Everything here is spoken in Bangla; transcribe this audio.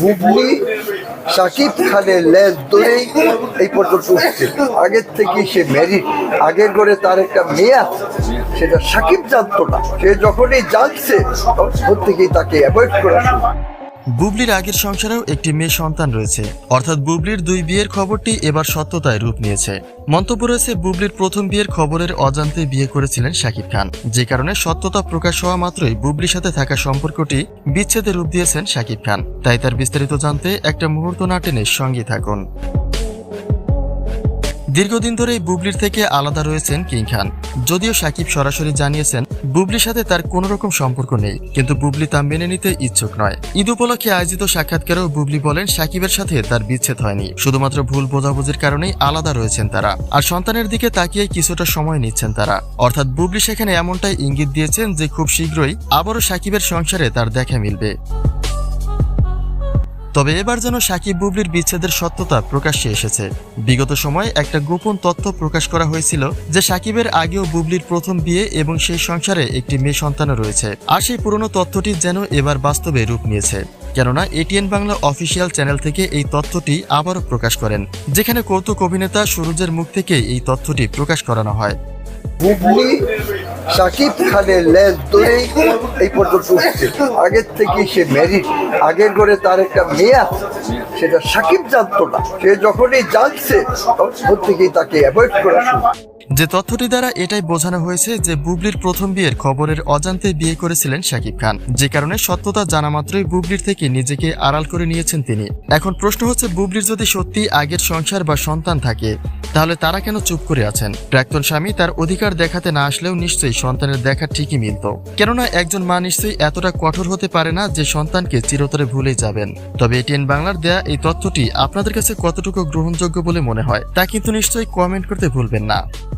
বুবলি, সাকিব খানের লেজ ধরেই এই পর্যন্ত উঠছে। আগের থেকে সে ম্যারিড আগের করে তার একটা মেয়ে সেটা সাকিব জানতো না। সে যখনই জানছে, তখন থেকেই তাকে অ্যাভয়েড করা বুবলির আগের সংসারেও একটি মেয়ে সন্তান রয়েছে। অর্থাৎ বুবলির দুই বিয়ের খবরটি এবার সত্যতায় রূপ নিয়েছে। মন্তব্য রয়েছে, বুবলির প্রথম বিয়ের খবরের অজান্তে বিয়ে করেছিলেন শাকিব খান। যে কারণে সত্যতা প্রকাশ হওয়া মাত্রই বুবলির সাথে থাকা সম্পর্কটি বিচ্ছেদে রূপ দিয়েছেন শাকিব খান। তাই তার বিস্তারিত জানতে একটা মুহূর্ত না টেনে সঙ্গে থাকুন। দীর্ঘদিন ধরেই বুবলির থেকে আলাদা রয়েছেন কিং খান। যদিও সাকিব সরাসরি জানিয়েছেন, বুবলির সাথে তার কোনো রকম সম্পর্ক নেই, কিন্তু বুবলি তা মেনে নিতে ইচ্ছুক নয়। ঈদ উপলক্ষে আয়োজিত সাক্ষাৎকারেও বুবলি বলেন, সাকিবের সাথে তার বিচ্ছেদ হয়নি। শুধুমাত্র ভুল বোঝাবুঝির কারণেই আলাদা রয়েছেন তারা, আর সন্তানের দিকে তাকিয়ে কিছুটা সময় নিচ্ছেন তারা। অর্থাৎ বুবলি সেখানে এমনটাই ইঙ্গিত দিয়েছেন যে খুব শীঘ্রই আবারও সাকিবের সংসারে তার দেখা মিলবে। তবে এবার যেন সাকিব বুবলির বিচ্ছেদের সত্যতা প্রকাশ্যে এসেছে। বিগত সময়ে একটা গোপন তথ্য প্রকাশ করা হয়েছিল যে সাকিবের আগেও বুবলির প্রথম বিয়ে এবং সেই সংসারে একটি মেয়ে সন্তানও রয়েছে। আর সেই পুরনো তথ্যটি যেন এবার বাস্তবে রূপ নিয়েছে। কেননা এটিএন বাংলা অফিসিয়াল চ্যানেল থেকে এই তথ্যটি আবারও প্রকাশ করেন, যেখানে কৌতুক অভিনেতা সুরজের মুখ থেকে এই তথ্যটি প্রকাশ করানো হয়। সাকিব খানের লেজ ধরেই এই পর্যন্ত উঠছে। আগের থেকে সে মেরিট আগের করে তার একটা মেয়ে আছে, সেটা সাকিব জানতো না। সে যখনই জানছে, তখন থেকেই তাকে অ্যাভয়েড করা শুরু। যে তথ্যটি দ্বারা এটাই বোঝানো হয়েছে যে বুবলির প্রথম বিয়ের খবরের অজান্তে বিয়ে করেছিলেন শাকিব খান। যে কারণে সত্যতা জানা মাত্রই বুবলির থেকে নিজেকে আড়াল করে নিয়েছেন তিনি। এখন প্রশ্ন হচ্ছে, বুবলির যদি সত্যি আগের সংসার বা সন্তান থাকে, তাহলে তারা কেন চুপ করে আছেন? প্রাক্তন স্বামী তার অধিকার দেখাতে না আসলেও নিশ্চয়ই সন্তানের দেখা ঠিকই মিলত। কেননা একজন মা নিশ্চয়ই এতটা কঠোর হতে পারে না যে সন্তানকে চিরতরে ভুলে যাবেন। তবে এটিএন বাংলার দেয়া এই তথ্যটি আপনাদের কাছে কতটুকু গ্রহণযোগ্য বলে মনে হয়, তা কিন্তু নিশ্চয়ই কমেন্ট করতে ভুলবেন না।